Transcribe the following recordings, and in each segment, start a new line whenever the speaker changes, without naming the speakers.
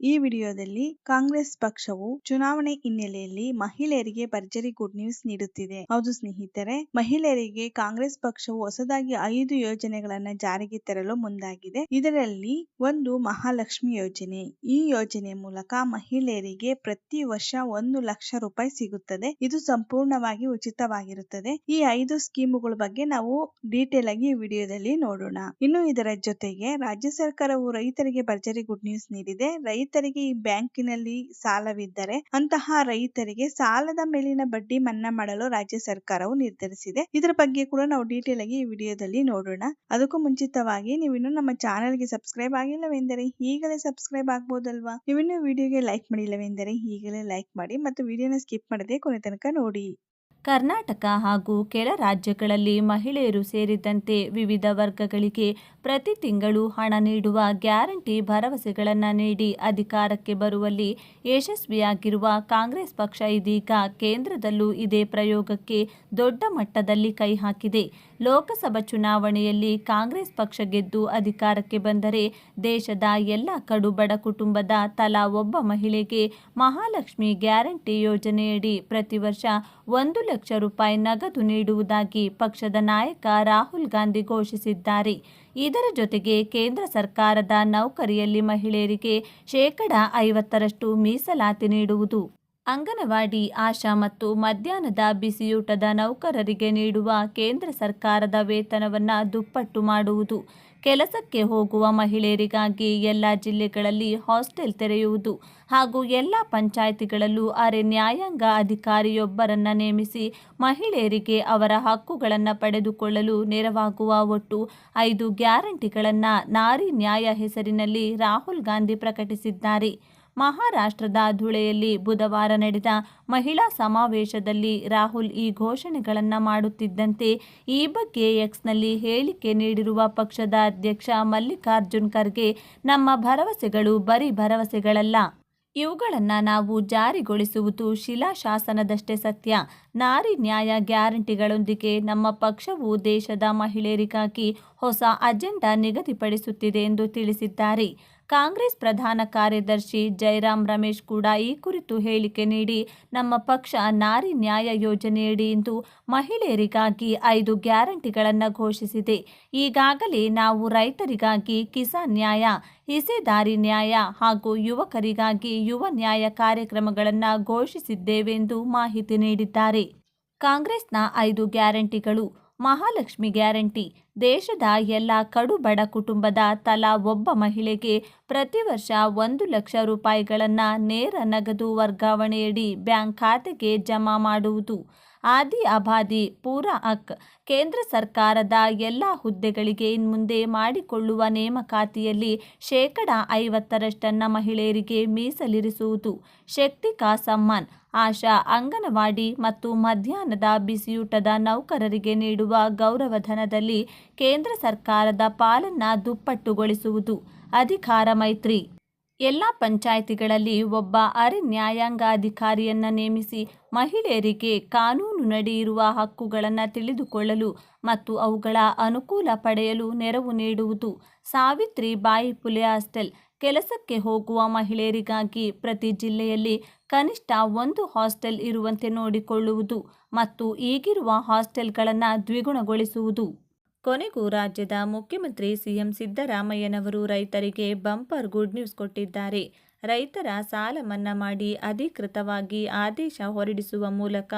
ಈ ವಿಡಿಯೋದಲ್ಲಿ ಕಾಂಗ್ರೆಸ್ ಪಕ್ಷವು ಚುನಾವಣೆ ಹಿನ್ನೆಲೆಯಲ್ಲಿ ಮಹಿಳೆಯರಿಗೆ ಭರ್ಜರಿ ಗುಡ್ ನ್ಯೂಸ್ ನೀಡುತ್ತಿದೆ. ಹೌದು ಸ್ನೇಹಿತರೆ, ಮಹಿಳೆಯರಿಗೆ ಕಾಂಗ್ರೆಸ್ ಪಕ್ಷವು ಹೊಸದಾಗಿ ಐದು ಯೋಜನೆಗಳನ್ನ ಜಾರಿಗೆ ತರಲು ಮುಂದಾಗಿದೆ. ಇದರಲ್ಲಿ ಒಂದು ಮಹಾಲಕ್ಷ್ಮಿ ಯೋಜನೆ. ಈ ಯೋಜನೆ ಮೂಲಕ ಮಹಿಳೆಯರಿಗೆ ಪ್ರತಿ ವರ್ಷ ಒಂದು ಲಕ್ಷ ರೂಪಾಯಿ ಸಿಗುತ್ತದೆ. ಇದು ಸಂಪೂರ್ಣವಾಗಿ ಉಚಿತವಾಗಿರುತ್ತದೆ. ಈ ಐದು ಸ್ಕೀಮುಗಳ ಬಗ್ಗೆ ನಾವು ಡೀಟೇಲ್ ಆಗಿ ಈ ವಿಡಿಯೋದಲ್ಲಿ ನೋಡೋಣ. ಇನ್ನು ಇದರ ಜೊತೆಗೆ ರಾಜ್ಯ ಸರ್ಕಾರವು ರೈತರಿಗೆ ಭರ್ಜರಿ ಗುಡ್ ನ್ಯೂಸ್ ನೀಡಿದೆ. ರೈತರಿಗೆ ಈ ಬ್ಯಾಂಕಿನಲ್ಲಿ ಸಾಲವಿದ್ದರೆ ಅಂತಹ ರೈತರಿಗೆ ಸಾಲದ ಮೇಲಿನ ಬಡ್ಡಿ ಮನ್ನಾ ಮಾಡಲು ರಾಜ್ಯ ಸರ್ಕಾರವು ನಿರ್ಧರಿಸಿದೆ. ಇದರ ಬಗ್ಗೆ ಕೂಡ ನಾವು ಡೀಟೇಲ್ ಆಗಿ ಈ ವಿಡಿಯೋದಲ್ಲಿ ನೋಡೋಣ. ಅದಕ್ಕೂ ಮುಂಚಿತವಾಗಿ ನೀವಿನ್ನು ನಮ್ಮ ಚಾನೆಲ್ಗೆ ಸಬ್ಸ್ಕ್ರೈಬ್ ಆಗಿಲ್ಲವೆಂದರೆ ಈಗಲೇ ಸಬ್ಸ್ಕ್ರೈಬ್ ಆಗ್ಬೋದಲ್ವಾ? ನೀವಿನ್ನು ವಿಡಿಯೋಗೆ ಲೈಕ್ ಮಾಡಿಲ್ಲವೆಂದರೆ ಈಗಲೇ ಲೈಕ್ ಮಾಡಿ ಮತ್ತು ವಿಡಿಯೋನ ಸ್ಕಿಪ್ ಮಾಡದೆ ಕೊನೆ ತನಕ ನೋಡಿ.
ಕರ್ನಾಟಕ ಹಾಗೂ ಕೆಲ ರಾಜ್ಯಗಳಲ್ಲಿ ಮಹಿಳೆಯರು ಸೇರಿದಂತೆ ವಿವಿಧ ವರ್ಗಗಳಿಗೆ ಪ್ರತಿ ತಿಂಗಳು ಹಣ ನೀಡುವ ಗ್ಯಾರಂಟಿ ಭರವಸೆಗಳನ್ನು ನೀಡಿ ಅಧಿಕಾರಕ್ಕೆ ಬರುವಲ್ಲಿ ಯಶಸ್ವಿಯಾಗಿರುವ ಕಾಂಗ್ರೆಸ್ ಪಕ್ಷ ಇದೀಗ ಕೇಂದ್ರದಲ್ಲೂ ಇದೇ ಪ್ರಯೋಗಕ್ಕೆ ದೊಡ್ಡ ಮಟ್ಟದಲ್ಲಿ ಕೈ ಹಾಕಿದೆ. ಲೋಕಸಭಾ ಚುನಾವಣೆಯಲ್ಲಿ ಕಾಂಗ್ರೆಸ್ ಪಕ್ಷ ಗೆದ್ದು ಅಧಿಕಾರಕ್ಕೆ ಬಂದರೆ ದೇಶದ ಎಲ್ಲ ಕಡು ಬಡ ಕುಟುಂಬದ ತಲಾ ಒಬ್ಬ ಮಹಿಳೆಗೆ ಮಹಾಲಕ್ಷ್ಮಿ ಗ್ಯಾರಂಟಿ ಯೋಜನೆಯಡಿ ಪ್ರತಿ ವರ್ಷ ಒಂದು ಲಕ್ಷ ರೂಪಾಯಿ ನಗದು ನೀಡುವುದಾಗಿ ಪಕ್ಷದ ನಾಯಕ ರಾಹುಲ್ ಗಾಂಧಿ ಘೋಷಿಸಿದ್ದಾರೆ. ಇದರ ಜೊತೆಗೆ ಕೇಂದ್ರ ಸರ್ಕಾರದ ನೌಕರಿಯಲ್ಲಿ ಮಹಿಳೆಯರಿಗೆ ಶೇಕಡ ಐವತ್ತರಷ್ಟು ಮೀಸಲಾತಿ ನೀಡುವುದು. ಅಂಗನವಾಡಿ, ಆಶಾ ಮತ್ತು ಮಧ್ಯಾಹ್ನದ ಬಿಸಿಯೂಟದ ನೌಕರರಿಗೆ ನೀಡುವ ಕೇಂದ್ರ ಸರ್ಕಾರದ ವೇತನವನ್ನು ದುಪ್ಪಟ್ಟು ಮಾಡುವುದು, ಕೆಲಸಕ್ಕೆ ಹೋಗುವ ಮಹಿಳೆಯರಿಗಾಗಿ ಎಲ್ಲ ಜಿಲ್ಲೆಗಳಲ್ಲಿ ಹಾಸ್ಟೆಲ್ ತೆರೆಯುವುದು ಹಾಗೂ ಎಲ್ಲ ಪಂಚಾಯಿತಿಗಳಲ್ಲೂ ಅರೆ ನ್ಯಾಯಾಂಗ ಅಧಿಕಾರಿಯೊಬ್ಬರನ್ನು ನೇಮಿಸಿ ಮಹಿಳೆಯರಿಗೆ ಅವರ ಹಕ್ಕುಗಳನ್ನು ಪಡೆದುಕೊಳ್ಳಲು ನೆರವಾಗುವ ಒಟ್ಟು ಐದು ಗ್ಯಾರಂಟಿಗಳನ್ನು ನಾರಿ ನ್ಯಾಯ ಹೆಸರಿನಲ್ಲಿ ರಾಹುಲ್ ಗಾಂಧಿ ಪ್ರಕಟಿಸಿದ್ದಾರೆ. ಮಹಾರಾಷ್ಟ್ರದ ಧುಳೆಯಲ್ಲಿ ಬುಧವಾರ ನಡೆದ ಮಹಿಳಾ ಸಮಾವೇಶದಲ್ಲಿ ರಾಹುಲ್ ಈ ಘೋಷಣೆಗಳನ್ನು ಮಾಡುತ್ತಿದ್ದಂತೆ ಈ ಬಗ್ಗೆ ಎಕ್ಸ್ನಲ್ಲಿ ಹೇಳಿಕೆ ನೀಡಿರುವ ಪಕ್ಷದ ಅಧ್ಯಕ್ಷ ಮಲ್ಲಿಕಾರ್ಜುನ್ ಖರ್ಗೆ, ನಮ್ಮ ಭರವಸೆಗಳು ಬರೀ ಭರವಸೆಗಳಲ್ಲ. ಇವುಗಳನ್ನು ನಾವು ಜಾರಿಗೊಳಿಸುವುದು ಶಿಲಾಶಾಸನದಷ್ಟೇ ಸತ್ಯ. ನಾರಿ ನ್ಯಾಯ ಗ್ಯಾರಂಟಿಗಳೊಂದಿಗೆ ನಮ್ಮ ಪಕ್ಷವು ದೇಶದ ಮಹಿಳೆಯರಿಗಾಗಿ ಹೊಸ ಅಜೆಂಡಾ ನಿಗದಿಪಡಿಸುತ್ತಿದೆ ಎಂದು ತಿಳಿಸಿದ್ದಾರೆ. ಕಾಂಗ್ರೆಸ್ ಪ್ರಧಾನ ಕಾರ್ಯದರ್ಶಿ ಜೈರಾಮ್ ರಮೇಶ್ ಕೂಡ ಈ ಕುರಿತು ಹೇಳಿಕೆ ನೀಡಿ, ನಮ್ಮ ಪಕ್ಷ ನಾರಿ ನ್ಯಾಯ ಯೋಜನೆಯಡಿ ಇಂದು ಮಹಿಳೆಯರಿಗಾಗಿ ಐದು ಗ್ಯಾರಂಟಿಗಳನ್ನು ಘೋಷಿಸಿದೆ. ಈಗಾಗಲೇ ನಾವು ರೈತರಿಗಾಗಿ ಕಿಸಾನ್ ನ್ಯಾಯ, ಹಿಸೆದಾರಿ ನ್ಯಾಯ ಹಾಗೂ ಯುವಕರಿಗಾಗಿ ಯುವ ನ್ಯಾಯ ಕಾರ್ಯಕ್ರಮಗಳನ್ನು ಘೋಷಿಸಿದ್ದೇವೆಂದು ಮಾಹಿತಿ ನೀಡಿದ್ದಾರೆ. ಕಾಂಗ್ರೆಸ್ನ ಐದು ಗ್ಯಾರಂಟಿಗಳು, ಮಹಾಲಕ್ಷ್ಮಿ ಗ್ಯಾರಂಟಿ ದೇಶದ ಎಲ್ಲ ಕಡು ಬಡ ಕುಟುಂಬದ ತಲಾ ಒಬ್ಬ ಮಹಿಳೆಗೆ ಪ್ರತಿ ವರ್ಷ ಒಂದು ಲಕ್ಷ ರೂಪಾಯಿಗಳನ್ನು ನೇರ ನಗದು ವರ್ಗಾವಣೆಯಡಿ ಬ್ಯಾಂಕ್ ಖಾತೆಗೆ ಜಮಾ ಮಾಡುವುದು. ಆದಿ ಅಬಾದಿ ಪೂರ ಅಕ್. ಕೇಂದ್ರ ಸರ್ಕಾರದ ಎಲ್ಲ ಹುದ್ದೆಗಳಿಗೆ ಇನ್ಮುಂದೆ ಮಾಡಿಕೊಳ್ಳುವ ನೇಮಕಾತಿಯಲ್ಲಿ ಶೇಕಡ ಐವತ್ತರಷ್ಟನ್ನು ಮಹಿಳೆಯರಿಗೆ ಮೀಸಲಿರಿಸುವುದು ಶಕ್ತಿ ಸಮ್ಮಾನ್. ಆಶಾ, ಅಂಗನವಾಡಿ ಮತ್ತು ಮಧ್ಯಾಹ್ನದ ಬಿಸಿಯೂಟದ ನೌಕರರಿಗೆ ನೀಡುವ ಗೌರವಧನದಲ್ಲಿ ಕೇಂದ್ರ ಸರ್ಕಾರದ ಪಾಲನ್ನ ದುಪ್ಪಟ್ಟುಗೊಳಿಸುವುದು. ಅಧಿಕಾರ ಮೈತ್ರಿ. ಎಲ್ಲ ಪಂಚಾಯಿತಿಗಳಲ್ಲಿ ಒಬ್ಬ ಅರೆ ನ್ಯಾಯಾಂಗ ಅಧಿಕಾರಿಯನ್ನ ನೇಮಿಸಿ ಮಹಿಳೆಯರಿಗೆ ಕಾನೂನು ನಡೆಯಿರುವ ಹಕ್ಕುಗಳನ್ನು ತಿಳಿದುಕೊಳ್ಳಲು ಮತ್ತು ಅವುಗಳ ಅನುಕೂಲ ಪಡೆಯಲು ನೆರವು ನೀಡುವುದು ಸಾವಿತ್ರಿ ಬಾಯಿ ಪುಲೆ ಹಾಸ್ಟೆಲ್. ಕೆಲಸಕ್ಕೆ ಹೋಗುವ ಮಹಿಳೆಯರಿಗಾಗಿ ಪ್ರತಿ ಜಿಲ್ಲೆಯಲ್ಲಿ ಕನಿಷ್ಠ ಒಂದು ಹಾಸ್ಟೆಲ್ ಇರುವಂತೆ ನೋಡಿಕೊಳ್ಳುವುದು ಮತ್ತು ಈಗಿರುವ ಹಾಸ್ಟೆಲ್ಗಳನ್ನು ದ್ವಿಗುಣಗೊಳಿಸುವುದು. ಕೊನೆಗೂ ರಾಜ್ಯದ ಮುಖ್ಯಮಂತ್ರಿ ಸಿಎಂ ಸಿದ್ದರಾಮಯ್ಯನವರು ರೈತರಿಗೆ ಬಂಪರ್ ಗುಡ್ ನ್ಯೂಸ್ ಕೊಟ್ಟಿದ್ದಾರೆ. ರೈತರ ಸಾಲ ಮನ್ನಾ ಮಾಡಿ ಅಧಿಕೃತವಾಗಿ ಆದೇಶ ಹೊರಡಿಸುವ ಮೂಲಕ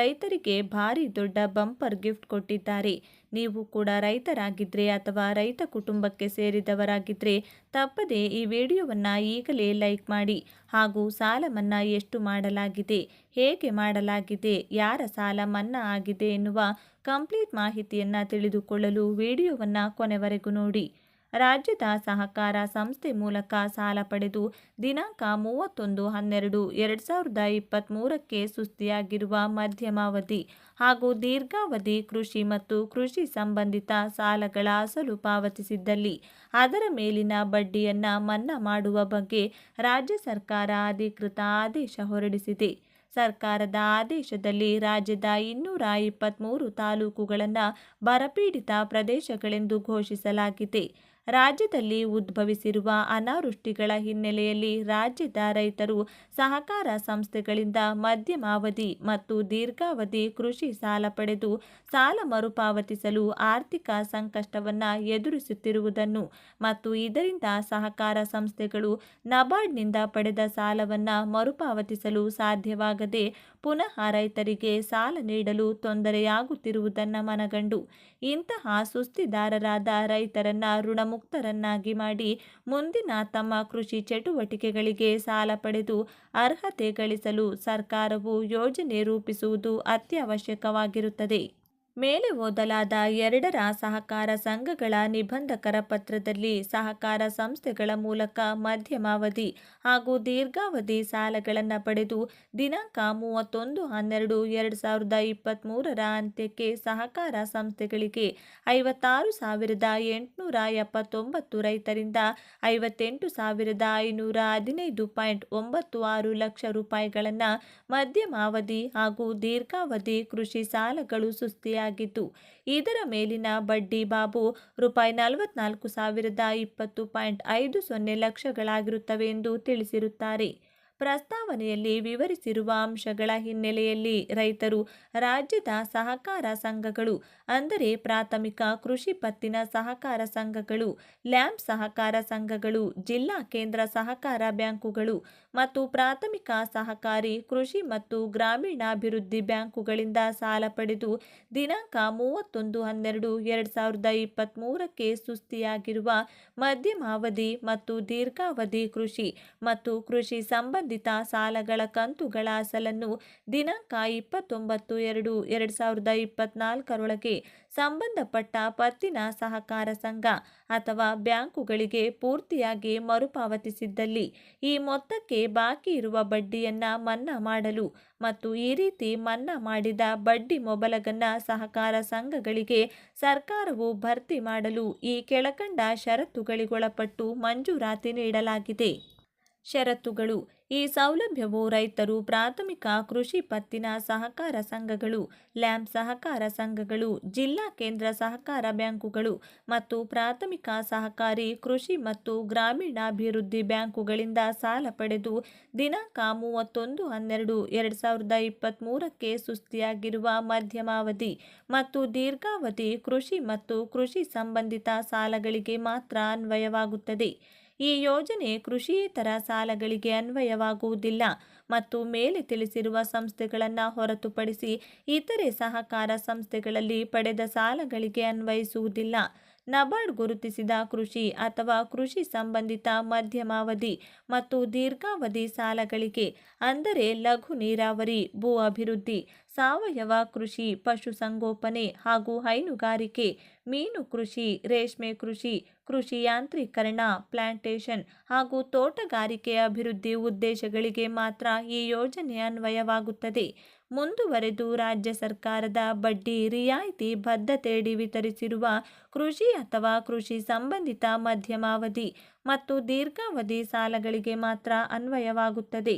ರೈತರಿಗೆ ಭಾರಿ ದೊಡ್ಡ ಬಂಪರ್ ಗಿಫ್ಟ್ ಕೊಟ್ಟಿದ್ದಾರೆ. ನೀವು ಕೂಡ ರೈತರಾಗಿದ್ದರೆ ಅಥವಾ ರೈತ ಕುಟುಂಬಕ್ಕೆ ಸೇರಿದವರಾಗಿದ್ದರೆ ತಪ್ಪದೆ ಈ ವಿಡಿಯೋವನ್ನು ಈಗಲೇ ಲೈಕ್ ಮಾಡಿ ಹಾಗೂ ಸಾಲ ಮನ್ನಾ ಎಷ್ಟು ಮಾಡಲಾಗಿದೆ, ಹೇಗೆ ಮಾಡಲಾಗಿದೆ, ಯಾರ ಸಾಲ ಮನ್ನಾ ಆಗಿದೆ ಎನ್ನುವ ಕಂಪ್ಲೀಟ್ ಮಾಹಿತಿಯನ್ನು ತಿಳಿದುಕೊಳ್ಳಲು ವಿಡಿಯೋವನ್ನು ಕೊನೆವರೆಗೂ ನೋಡಿ. ರಾಜ್ಯದ ಸಹಕಾರ ಸಂಸ್ಥೆ ಮೂಲಕ ಸಾಲ ಪಡೆದು ದಿನಾಂಕ ಮೂವತ್ತೊಂದು ಹನ್ನೆರಡು ಎರಡು ಸಾವಿರದ ಇಪ್ಪತ್ತ್ಮೂರಕ್ಕೆ ಸುಸ್ತಿಯಾಗಿರುವ ಮಧ್ಯಮಾವಧಿ ಹಾಗೂ ದೀರ್ಘಾವಧಿ ಕೃಷಿ ಮತ್ತು ಕೃಷಿ ಸಂಬಂಧಿತ ಸಾಲಗಳ ಅಸಲು ಪಾವತಿಸಿದ್ದಲ್ಲಿ ಅದರ ಮೇಲಿನ ಬಡ್ಡಿಯನ್ನು ಮನ್ನಾ ಮಾಡುವ ಬಗ್ಗೆ ರಾಜ್ಯ ಸರ್ಕಾರ ಅಧಿಕೃತ ಆದೇಶ ಹೊರಡಿಸಿದೆ. ಸರ್ಕಾರದ ಆದೇಶದಲ್ಲಿ ರಾಜ್ಯದ ಇನ್ನೂರ ಇಪ್ಪತ್ತ್ಮೂರು ತಾಲೂಕುಗಳನ್ನು ಬರಪೀಡಿತ ಪ್ರದೇಶಗಳೆಂದು ಘೋಷಿಸಲಾಗಿದೆ. ರಾಜ್ಯದಲ್ಲಿ ಉದ್ಭವಿಸಿರುವ ಅನಾವೃಷ್ಟಿಗಳ ಹಿನ್ನೆಲೆಯಲ್ಲಿ ರಾಜ್ಯದ ರೈತರು ಸಹಕಾರ ಸಂಸ್ಥೆಗಳಿಂದ ಮಧ್ಯಮಾವಧಿ ಮತ್ತು ದೀರ್ಘಾವಧಿ ಕೃಷಿ ಸಾಲ ಪಡೆದು ಸಾಲ ಮರುಪಾವತಿಸಲು ಆರ್ಥಿಕ ಸಂಕಷ್ಟವನ್ನು ಎದುರಿಸುತ್ತಿರುವುದನ್ನು ಮತ್ತು ಇದರಿಂದ ಸಹಕಾರ ಸಂಸ್ಥೆಗಳು ನಬಾರ್ಡ್ನಿಂದ ಪಡೆದ ಸಾಲವನ್ನು ಮರುಪಾವತಿಸಲು ಸಾಧ್ಯವಾಗದೆ ಪುನಃ ರೈತರಿಗೆ ಸಾಲ ನೀಡಲು ತೊಂದರೆಯಾಗುತ್ತಿರುವುದನ್ನು ಮನಗಂಡು ಇಂತಹ ಸುಸ್ತಿದಾರರಾದ ರೈತರನ್ನ ಋಣಮುಕ್ತರನ್ನಾಗಿ ಮಾಡಿ ಮುಂದಿನ ತಮ್ಮ ಕೃಷಿ ಚಟುವಟಿಕೆಗಳಿಗೆ ಸಾಲ ಪಡೆದು ಅರ್ಹತೆ ಗಳಿಸಲು ಸರ್ಕಾರವು ಯೋಜನೆ ರೂಪಿಸುವುದು ಅತ್ಯವಶ್ಯಕವಾಗಿರುತ್ತದೆ. ಮೇಲೆ ಓದಲಾದ ಎರಡರ ಸಹಕಾರ ಸಂಘಗಳ ನಿಬಂಧಕರ ಪತ್ರದಲ್ಲಿ ಸಹಕಾರ ಸಂಸ್ಥೆಗಳ ಮೂಲಕ ಮಧ್ಯಮಾವಧಿ ಹಾಗೂ ದೀರ್ಘಾವಧಿ ಸಾಲಗಳನ್ನು ಪಡೆದು ದಿನಾಂಕ ಮೂವತ್ತೊಂದು ಹನ್ನೆರಡು ಎರಡು ಸಾವಿರದ ಇಪ್ಪತ್ತ್ಮೂರರ ಅಂತ್ಯಕ್ಕೆ ಸಹಕಾರ ಸಂಸ್ಥೆಗಳಿಗೆ ಐವತ್ತಾರು ಸಾವಿರದ ಎಂಟುನೂರ ಎಪ್ಪತ್ತೊಂಬತ್ತು ರೈತರಿಂದ ಐವತ್ತೆಂಟು ಸಾವಿರದ ಐನೂರ ಹದಿನೈದು ಪಾಯಿಂಟ್ ಒಂಬತ್ತು ಆರು ಲಕ್ಷ ರೂಪಾಯಿಗಳನ್ನು ಮಧ್ಯಮಾವಧಿ ಹಾಗೂ ದೀರ್ಘಾವಧಿ ಕೃಷಿ ಸಾಲಗಳು ಸುಸ್ತಿಯಾಗಿದ್ದು ಇದರ ಮೇಲಿನ ಬಡ್ಡಿ ಬಾಬು ರೂಪಾಯಿ ನಲವತ್ನಾಲ್ಕು ಸಾವಿರದ ಇಪ್ಪತ್ತು ಪಾಯಿಂಟ್ ಐದು ಸೊನ್ನೆ ಲಕ್ಷಗಳಾಗಿರುತ್ತವೆ ಎಂದು ತಿಳಿಸಿರುತ್ತಾರೆ. ಪ್ರಸ್ತಾವನೆಯಲ್ಲಿ ವಿವರಿಸಿರುವ ಅಂಶಗಳ ಹಿನ್ನೆಲೆಯಲ್ಲಿ ರೈತರು, ರಾಜ್ಯದ ಸಹಕಾರ ಸಂಘಗಳು, ಅಂದರೆ ಪ್ರಾಥಮಿಕ ಕೃಷಿ ಪತ್ತಿನ ಸಹಕಾರ ಸಂಘಗಳು, ಲ್ಯಾಂಪ್ ಸಹಕಾರ ಸಂಘಗಳು, ಜಿಲ್ಲಾ ಕೇಂದ್ರ ಸಹಕಾರ ಬ್ಯಾಂಕುಗಳು ಮತ್ತು ಪ್ರಾಥಮಿಕ ಸಹಕಾರಿ ಕೃಷಿ ಮತ್ತು ಗ್ರಾಮೀಣಾಭಿವೃದ್ಧಿ ಬ್ಯಾಂಕುಗಳಿಂದ ಸಾಲ ಪಡೆದು ದಿನಾಂಕ ಮೂವತ್ತೊಂದು ಹನ್ನೆರಡು ಎರಡು ಸಾವಿರದ ಇಪ್ಪತ್ತ್ಮೂರಕ್ಕೆ ಸುಸ್ತಿಯಾಗಿರುವ ಮಧ್ಯಮಾವಧಿ ಮತ್ತು ದೀರ್ಘಾವಧಿ ಕೃಷಿ ಮತ್ತು ಕೃಷಿ ಸಂಬಂಧಿತ ಸಾಲಗಳ ಕಂತುಗಳ ಅಸಲನ್ನು ದಿನಾಂಕ ಇಪ್ಪತ್ತೊಂಬತ್ತು ಎರಡು ಎರಡು ಸಾವಿರದ ಇಪ್ಪತ್ನಾಲ್ಕರೊಳಗೆ ಸಂಬಂಧಪಟ್ಟ ಪತ್ತಿನ ಸಹಕಾರ ಸಂಘ ಅಥವಾ ಬ್ಯಾಂಕುಗಳಿಗೆ ಪೂರ್ತಿಯಾಗಿ ಮರುಪಾವತಿಸಿದ್ದಲ್ಲಿ ಈ ಮೊತ್ತಕ್ಕೆ ಬಾಕಿ ಇರುವ ಬಡ್ಡಿಯನ್ನ ಮನ್ನಾ ಮಾಡಲು ಮತ್ತು ಈ ರೀತಿ ಮನ್ನಾ ಮಾಡಿದ ಬಡ್ಡಿ ಮೊಬಲಗನ್ನ ಸಹಕಾರ ಸಂಘಗಳಿಗೆ ಸರ್ಕಾರವು ಭರ್ತಿ ಮಾಡಲು ಈ ಕೆಳಕಂಡ ಷರತ್ತುಗಳಿಗೊಳಪಟ್ಟು ಮಂಜೂರಾತಿ ನೀಡಲಾಗಿದೆ. ಷರತ್ತುಗಳು. ಈ ಸೌಲಭ್ಯವು ರೈತರು ಪ್ರಾಥಮಿಕ ಕೃಷಿ ಪತ್ತಿನ ಸಹಕಾರ ಸಂಘಗಳು ಲ್ಯಾಂಪ್ ಸಹಕಾರ ಸಂಘಗಳು, ಜಿಲ್ಲಾ ಕೇಂದ್ರ ಸಹಕಾರ ಬ್ಯಾಂಕುಗಳು ಮತ್ತು ಪ್ರಾಥಮಿಕ ಸಹಕಾರಿ ಕೃಷಿ ಮತ್ತು ಗ್ರಾಮೀಣಾಭಿವೃದ್ಧಿ ಬ್ಯಾಂಕುಗಳಿಂದ ಸಾಲ ಪಡೆದು ದಿನಾಂಕ ಮೂವತ್ತೊಂದು ಹನ್ನೆರಡು ಎರಡು ಸಾವಿರದ ಇಪ್ಪತ್ತ್ಮೂರಕ್ಕೆ ಸುಸ್ತಿಯಾಗಿರುವ ಮಧ್ಯಮಾವಧಿ ಮತ್ತು ದೀರ್ಘಾವಧಿ ಕೃಷಿ ಮತ್ತು ಕೃಷಿ ಸಂಬಂಧಿತ ಸಾಲಗಳಿಗೆ ಮಾತ್ರ ಅನ್ವಯವಾಗುತ್ತದೆ. ಈ ಯೋಜನೆ ಕೃಷಿಯೇತರ ಸಾಲಗಳಿಗೆ ಅನ್ವಯವಾಗುವುದಿಲ್ಲ ಮತ್ತು ಮೇಲೆ ತಿಳಿಸಿರುವ ಸಂಸ್ಥೆಗಳನ್ನು ಹೊರತುಪಡಿಸಿ ಇತರೆ ಸಹಕಾರ ಸಂಸ್ಥೆಗಳಲ್ಲಿ ಪಡೆದ ಸಾಲಗಳಿಗೆ ಅನ್ವಯಿಸುವುದಿಲ್ಲ. ನಬಾರ್ಡ್ ಗುರುತಿಸಿದ ಕೃಷಿ ಅಥವಾ ಕೃಷಿ ಸಂಬಂಧಿತ ಮಧ್ಯಮಾವಧಿ ಮತ್ತು ದೀರ್ಘಾವಧಿ ಸಾಲಗಳಿಗೆ, ಅಂದರೆ ಲಘು ನೀರಾವರಿ, ಭೂ ಅಭಿವೃದ್ಧಿ, ಸಾವಯವ ಕೃಷಿ, ಪಶುಸಂಗೋಪನೆ ಹಾಗೂ ಹೈನುಗಾರಿಕೆ, ಮೀನು ಕೃಷಿ, ರೇಷ್ಮೆ ಕೃಷಿ ಕೃಷಿ ಯಾಂತ್ರೀಕರಣ, ಪ್ಲಾಂಟೇಷನ್ ಹಾಗೂ ತೋಟಗಾರಿಕೆ ಅಭಿವೃದ್ಧಿ ಉದ್ದೇಶಗಳಿಗೆ ಮಾತ್ರ ಈ ಯೋಜನೆ ಅನ್ವಯವಾಗುತ್ತದೆ. ಮುಂದುವರೆದು ರಾಜ್ಯ ಸರ್ಕಾರದ ಬಡ್ಡಿ ರಿಯಾಯಿತಿ ಬದ್ಧತೆಯಡಿ ವಿತರಿಸಿರುವ ಕೃಷಿ ಅಥವಾ ಕೃಷಿ ಸಂಬಂಧಿತ ಮಧ್ಯಮಾವಧಿ ಮತ್ತು ದೀರ್ಘಾವಧಿ ಸಾಲಗಳಿಗೆ ಮಾತ್ರ ಅನ್ವಯವಾಗುತ್ತದೆ.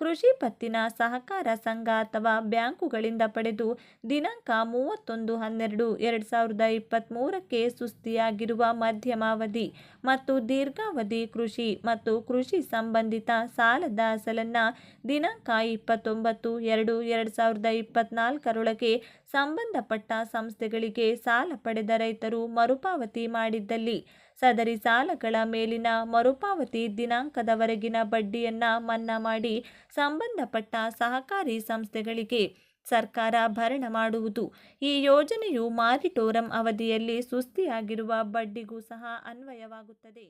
ಕೃಷಿ ಪತ್ತಿನ ಸಹಕಾರ ಸಂಘ ಅಥವಾ ಬ್ಯಾಂಕುಗಳಿಂದ ಪಡೆದು ದಿನಾಂಕ ಮೂವತ್ತೊಂದು ಹನ್ನೆರಡು ಎರಡು ಸಾವಿರದ ಇಪ್ಪತ್ತ್ಮೂರಕ್ಕೆ ಸುಸ್ತಿಯಾಗಿರುವ ಮಧ್ಯಮಾವಧಿ ಮತ್ತು ದೀರ್ಘಾವಧಿ ಕೃಷಿ ಮತ್ತು ಕೃಷಿ ಸಂಬಂಧಿತ ಸಾಲದ ಅಸಲನ್ನು ದಿನಾಂಕ ಇಪ್ಪತ್ತೊಂಬತ್ತು ಎರಡು ಎರಡು ಸಾವಿರದ ಇಪ್ಪತ್ತ್ನಾಲ್ಕರೊಳಗೆ ಸಂಬಂಧಪಟ್ಟ ಸಂಸ್ಥೆಗಳಿಗೆ ಸಾಲ ಪಡೆದ ರೈತರು ಮರುಪಾವತಿ ಮಾಡಿದ್ದಲ್ಲಿ ಸದರಿ ಸಾಲಗಳ ಮೇಲಿನ ಮರುಪಾವತಿ ದಿನಾಂಕದವರೆಗಿನ ಬಡ್ಡಿಯನ್ನು ಮನ್ನಾ ಮಾಡಿ ಸಂಬಂಧಪಟ್ಟ ಸಹಕಾರಿ ಸಂಸ್ಥೆಗಳಿಗೆ ಸರ್ಕಾರ ಭರಣ ಮಾಡುವುದು. ಈ ಯೋಜನೆಯು ಮಾರಿಟೋರಂ ಅವಧಿಯಲ್ಲಿ ಸುಸ್ತಿಯಾಗಿರುವ ಬಡ್ಡಿಗೂ ಸಹ ಅನ್ವಯವಾಗುತ್ತದೆ.